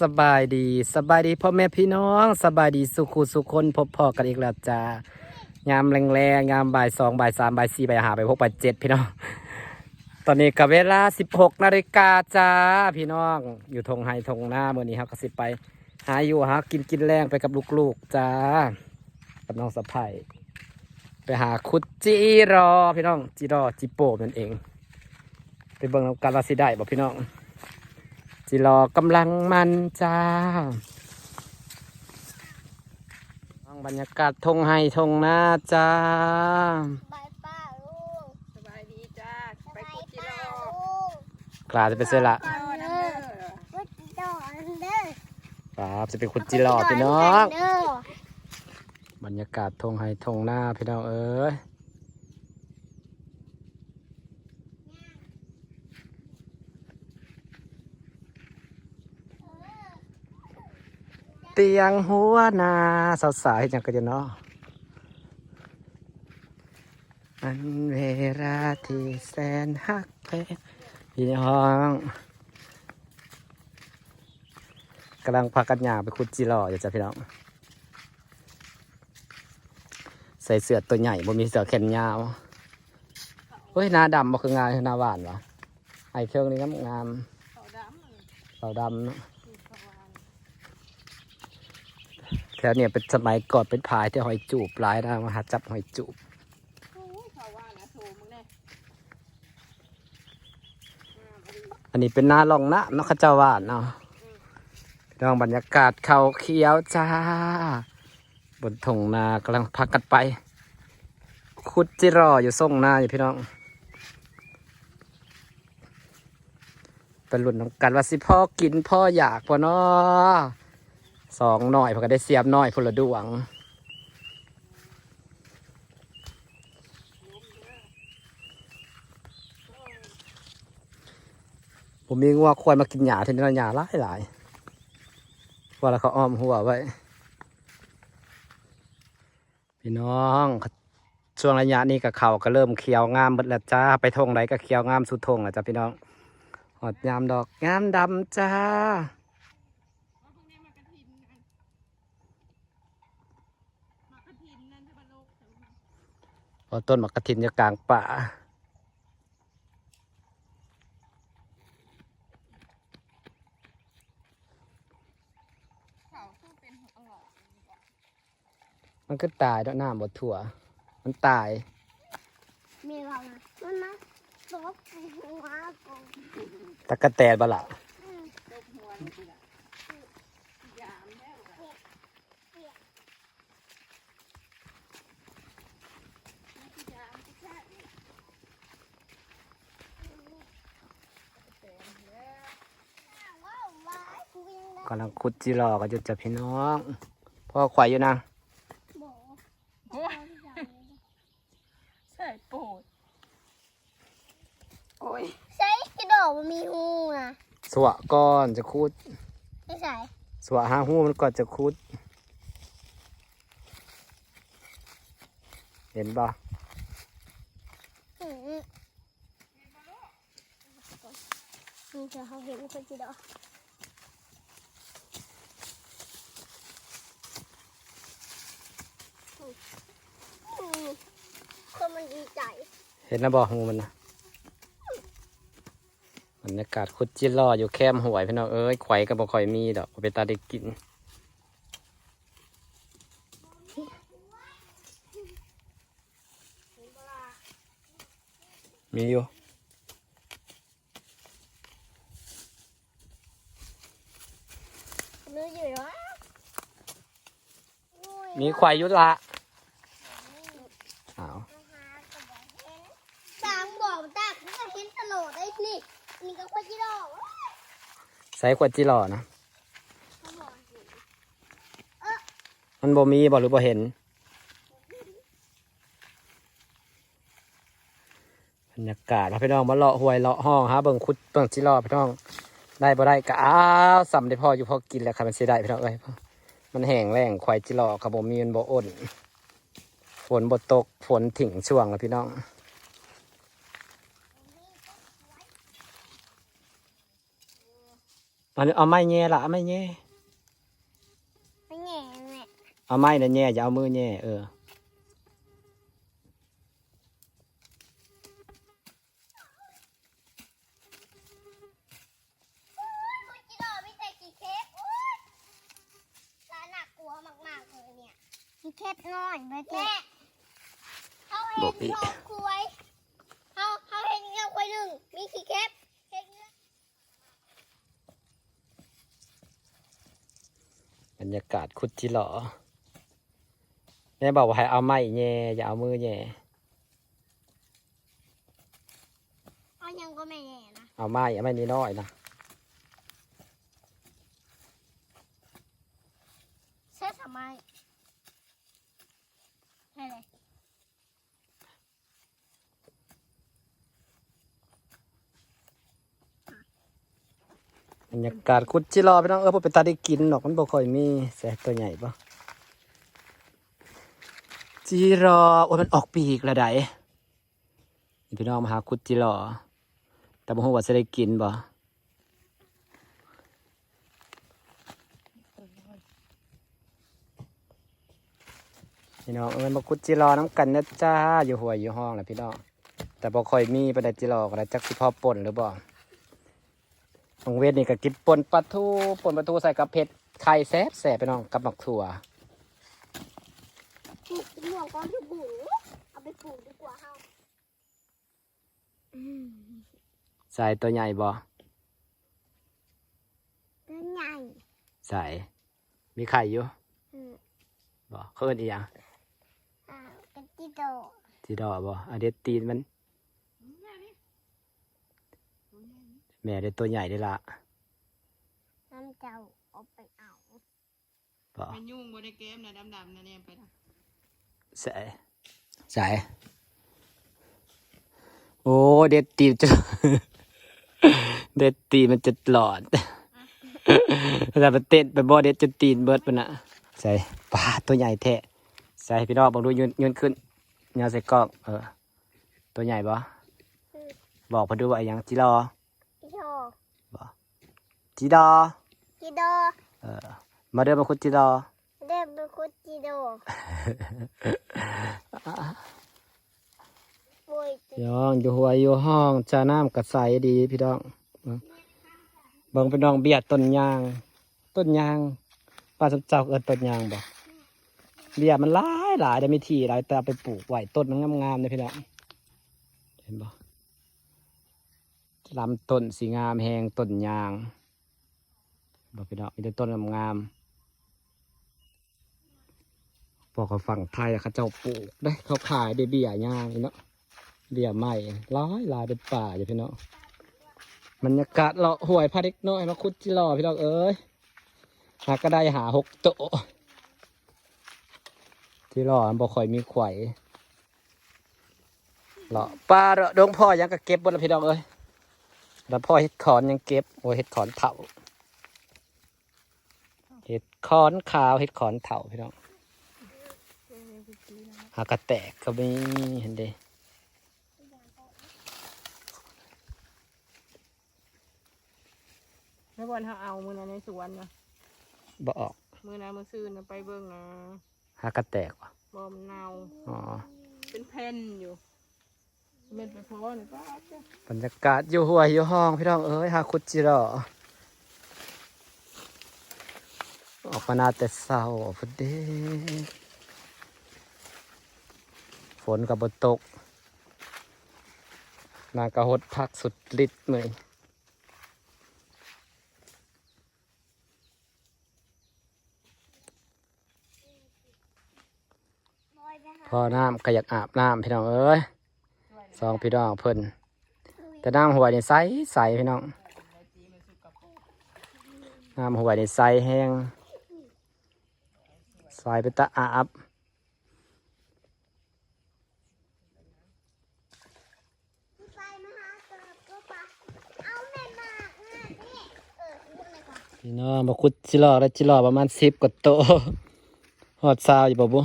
สบายดีสบายดีพ่อแม่พี่น้องสบายดีสุขุสุขคนพบพ่อกันอีกแล้วจ้ายามแรงๆยามบ่ายสองบ่ายสามบ่ายสี่บ่ายห้าบ่ายหกบ่ายเจ็ดพี่น้อง ตอนนี้กับเวลาสิบหกนาฬิกาจ้าพี่น้องอยู่ทงไฮทงหน้าเมื่อนี้ครับก็สิไป หาอยู่หากินกินแรงไปกับลูกๆจ้ากับน้องสะพายไปหาคุดจีรอพี่น้องจีรอจิโป้นั่นเอง ไปเบิ่งกันว่าสิได้บ่พี่น้อง จิรอกำลังมันจ้าฟังบรรยากาศทงไฮทงหน้าจ้าบายป้าลุงสบายดีจ้าไปบายกุจิป้าโร่ลุงกลาจะไปเสยละเออน้ำเด้อวัดดอกอันเด้อครับจะเป็นคุณจิรอพี่น้องเด้อบรรยากาศทงไฮทงหน้าพี่น้องเอ้ย เตียงหัวนาสาวสายจังกันอยู่เนาะอันเวลาที่แสนฮักเพงพี่น้องกำลังพากันหยาไปขุดจิรออยู่จ้ะพี่น้อง ใส่เสื้อตัวใหญ่บ่มีเสื้อแขนยาวเฮ้ยหน้าดำบ่คืองามคือหน้าหวานวะไอ้เครื่องนี้งามงามเขาดำมันๆขาวดำเนาะ คือเขาวาน แถวเนี่ยเป็นสมัยก่อนเป็นผายที่หอยจูบหลายนะมาหาจับหอยจูบโอ้ยเขาวานนะโถมึงเนี่ยงามดีอันนี้เป็นหน้าลองนะเนาะเข้าเจ้าหวานเนาะพี่น้องบรรยากาศเขาเขียวจ้า บนถงนากำลังพักกันไป คุดจิรออยู่ส่งหน้าอยู่พี่น้องเป็นรุ่นน้ำกันว่าสิพ่อกินพ่ออยากพ่อเนาะ สองหน่อยพอก็ได้เสียบหน่อยพลดวงผมมีงัวควายมากินหญ้าที่นี้หญ้าหลายหลายว่าแล้วเขาอ้อมหัวไว้พี่น้องช่วงระยะนี้กับเขาก็เริ่มเขียวงามเบิดแล้วจ้าไปทงไหนก็เขียวงามสุดทงแล้วจ้าพี่น้องหอดยามดอกงามดำจ้าพวกนี้มากระทินกันมากระทินนั่นที่บ้านโลกถึง พอต้นมะกระถินอยู่กลางป่าเขาสู้เป็นหัวหลอกมันก็ตายด้วยน้ำบดถั่ว มันตาย มีเรานะมันมาตบหัวกูตะกะแตนบละตบหัวนี่สิล่ะยามแล้วกันยามที่แค่นี้แต่แล้ว ว้าวว้าย กูยังได้กำลังขุดจีรอก็จะจับพี่น้อง พ่อควายอยู่นะบอกโอ้ยใส่ปูดโอ้ยใส่กระดอกมันมีหูนะสวะก้อนจะขุดไม่ใส่สวะหาหูมันก่อนจะขุด เห็นปะอืมนี่จะเขาเห็นคนจีดอกอืมคน มันดีใจ เห็นนะบอกหูมันนะบรรยากาศขุดจีรออยู่แคมหวยพี่น้องเอ้ยไข่ก็บ่ค่อยมีดอกเอาไปตาได้กินมีอยู่นึกอยู่ว่ามีควายอยุละอ้าว สามบอกตักนี่ก็เห็นตลอดไอ้ นี่ก็คนจีดอกใส่ขวดจีรอนะเขาบอกเห็นมันบ่มีบ่หรือบ่เห็นบรรยากาศพี่น้องมาเลาะหวยเลาะห้องฮะเบิ่งคุดเบิ่งจีรอพี่น้อง ได้บ่ได้ก็อ้าวสำได้พออยู่พอกินแล้วค่ะมันเสิได้พี่น้องเอ้ยมันแห้งแล้งควายจีรอครับบ่มีมันบ่อ้นฝนบ่ตกฝนถิ่งช่วงแล้วพี่น้อง อันนี้เอาไม้แง่ละเอาไม้แง่ไม่แง่แง่เอาไม้น่ะแง่อย่าเอามือแง่เออคุณจิโร่ไม่แต่กี่เคสโอ๊ยร้านหนักกลัวมากๆเลยเนี่ยกี่เคสน้อยไม่แม่เขาเห็นเราคุยเขาเขาเห็นเราคุยหนึ่งมีกี่เคสเคสเนื้อบ รร ยากาศคุดจิหลอแม่บอกว่าให้เอาไม้แง่อย่าเอามือแง่เอายังก็ไม่แน่นะเอาไม้เอาไม้นี่น้อยนะ เชื่อทำไมใช่เลย บ รรยากาศคุดจิหลอพี่น้องเออพวกไปตาได้กินหรอกมันบ่ค่อยมีแสตัวใหญ่ปะจิหลอโอ้ยมันออกปีกระไดนี่พี่น้องมาหาคุดจิหลอแต่บ่ฮู้ว่าจะได้กินบ่พี่น้องเอ้ยมาคุดจิหลอน้ำกันนะจ้าอยู่หัวอยู่ห้องแหละพี่น้องแต่บ่ค่อยมีประเด็จิหลอก็ไดจักสิพอป่นหรือบ่ ของเวทนี่ก็กินป่นปลาทูป่นปลาทูใส่กับเผ็ดไข่แซ่บแซ่บไปน้องกับหมักถั่วปลูกหมวกก็คือปลูกเอาไปปลูกดีกว่าเฮาใส่ตัวใหญ่บ่ตัวใหญ่ใส่มีไข่อยู่อืมบ่เขาเอิ้นอีหยังอ่ากระติโดจีดอกบ่อันเด็ดตีนมัน แม่ได้ตัวใหญ่ได้ละน้ำเจ้าเอาไปเอาบ่มันยุ่งบนในเกมนะดำๆนะเนี่ยไปนะใส่ใส่โอ้เด็ดตีนจะเด็ดตีนมันจะหลอดแต่มันเต้นไปบ่เด็ดจนตีนเบิดปะน่ะใส่ปลาตัวใหญ่แท้ใส่พี่น้องบังดูยืนยืนขึ้นเงาใส่กล้องเออตัวใหญ่บ่บอกเพอดูว่าอหยังจิรอกิโด จิดอกิโดเออมาเดินมาคุดจิดอเรียกเป็นคุจิโดปุยพี่น้องอยู่หัวอยู่ห้องจาน้ำกระใสดีพี่น้องเบิ่งพี่น้องเบียดต้นยาง ต้นยางป้าสมเจ้าเอินต้นยางบ่เบียดมันหลายหลายได้ไม่ทีหลายแต่เอาไปปลูกไว้ต้นมันงามๆเลยพี่น้องเห็นบ่ลำต้นสีงามแหงต้นยาง บอกพี่น้องมีแต่ต้นงามๆบอกเขาฝั่งไทยอะเขาเจ้าปลูกได้เขาขายได้เบี้ยยางนี่เนาะเบี้ยใหม่ร้อยลายเป็นป่าอยู่พี่น้องบรรยากาศเลาะห่วยพาเด็กน้อยมาคุดจิรอพี่น้องเอ้ยหาก็ได้หาหกโตะจิรอมันบ่ค่อยมีไข่เลาะปลาเลาะดงพ่อยังก็เก็บบนละพี่น้องเอ้ยแล้วพ่อเห็ดขอนยังเก็บโอ้เห็ดขอนเถา เห็ดขอนขาวเห็ดขอนเถาพี่น้องหากระแตกก็มีเห็นเด้แล้ววันเขาเอามือนั้นในสวนนะบ่ออกมือนั้นมือซื่อนะไปเบิ่งนะหากระแตกว่ะบอมเนาอ๋อเป็นแผ่นอยู่เม็ดไปพอเนี่ยก็อาจจะบรรยากาศอยู่หัวอยู่ห้องพี่น้องเอ้ยหาคุดจิรอ ออกมานาแต่เศร้าพอดีฝนกับบตก นากระหดพักสุดฤทธิ์เลยบอหาพอน้ำก็อยากอาบน้ำพี่น้องเอ้ยสองพี่น้องเพิ่นแต่น้ำหัวนี่ใสใสพี่น้องน้ำหัวนี่ใสแห้ง สไปตะอาบไปมาหาเกิดก็ปะอาออพูดเลยก่อนพี่น้องมาคุดจิรอแล้วจิรอประมาณสิบกว่าโตหอดซาวอยู่บ่บุ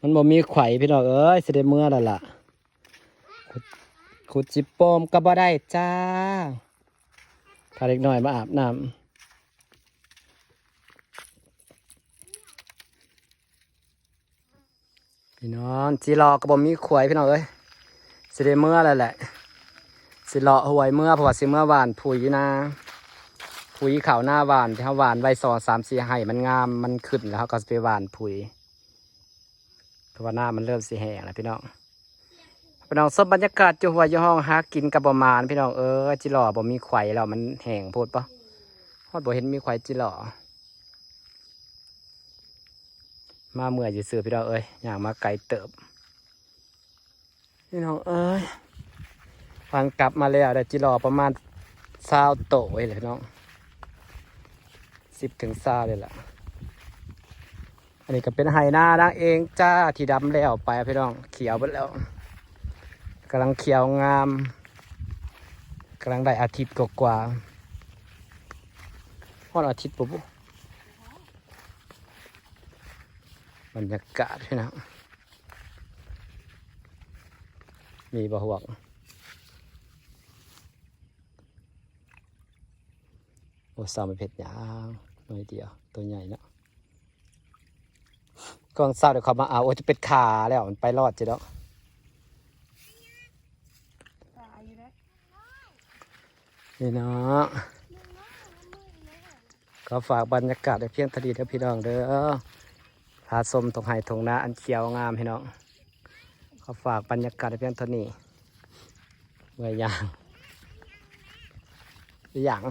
มันบ่มีไข่พี่น้องเอ้ยสิได้เมื่อแล้วล่ะขุดจิโปมก็บ่ได้จ้าพาเล็กน้อยมาอาบน้ำ พี่น้องจีรอก็บ่มีขวยพี่น้องเอ้ยสิได้เมื่อแล้วแหละ สิเลาะหวยเมื่อเพราะว่าสิเมื่อหวานผุยนะผุยขาวหน้าหวานที่เขาหวานไว้สองสามสี่ให้มันงามมันขึ้นแล้วเขาก็สิไปหวานผุยเพราะว่าหน้ามันเริ่มสีแห้งแล้วพี่น้องพี่น้องสบบรรยากาศจุหัวยู่ห้องหากินกับประมาณพี่น้องเออจิหล่อบ่มีไข่แล้วมันแห้งโพดปะฮอดบ่เห็นมีไข่จิหล่อ มาเมื่อยจะซื้อพี่น้องเอ้ยอยากมาไกลเติบพี่น้องเอ้ยฟังกลับมาแล้วได้จิรอประมาณซาวโต้เลยน้องสิบถึงซาวเลยล่ะอันนี้ก็เป็นไฮนาดังเองจ้าที่ดำแล้วไปพี่น้องเขียวไปแล้วกำลังเขียวงามกำลังได้อาทิตย์กว่าๆพอดอาทิตย์ปุ๊บ บรรยากาศพี่น้องมีบ่หวกโอ้สาวมันเผ็ดยางหน่อยเดียว ตัวใหญ่เนาะกองสาวเดี๋ยวเขามาเอาโอ้จะเป็นขาแล้วมันไปรอดจีแล้วตายอยู่แล้วนี่เนาะก็ฝากบรรยากาศไว้เพียงเทานีเด้อพี่น้องเด้อ พาสมตรงไห้ตรงนาอันเขียวงามพี่น้องก็ฝากบรรยากาศเพียงเท่านี้เมื่อยางอย่าง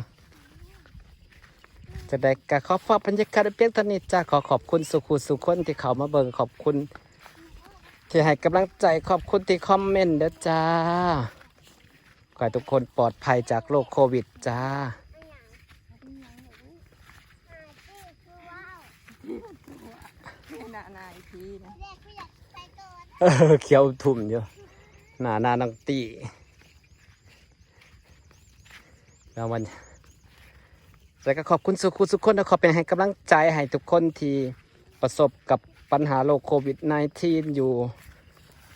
จะได้กะขอฝากบรรยากาศเพียงเท่านี้จ้าขอขอบคุณสุขุสุขคนที่เขามาเบิ่งขอบคุณ ที่ให้กำลังใจขอบคุณที่คอมเมนต์เด้อจ้าขอให้ทุกคนปลอดภัยจากโรคโควิดจ้า นี่นานายพีนะ แรกก็อยากใส่ตัว เออเขียวทุ่มอยู่หนาหนานังตีแล้ววันแล้วก็ขอบคุณสุขุสุขคนนะขอเป็นให้กำลังใจให้ทุกคนที่ประสบกับปัญหาโรคโควิด -19 อยู่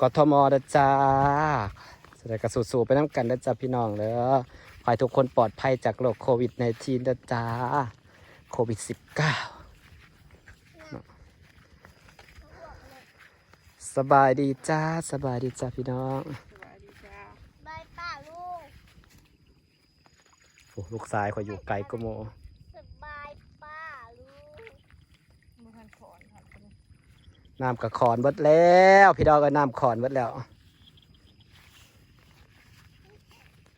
กทมนะจ้าแสดงกระสู้ๆไปน้ำกันนะจ้าพี่น้องเด้อขอให้ทุกคนปลอดภัยจากโรคโควิด -19 นะจ้าโควิด -19 สบายดีจ้าสบายดีจ้าพี่น้องสวัสดีจ้าบายป้าลูกโอ้ลูกชายเขาอยู่ไกลก็โมสบายป้าลูกมือพันขอนครับน้ำกับขอนเบิดแล้ว พี่ดอกก็น้ำขอนเบิดแล้วส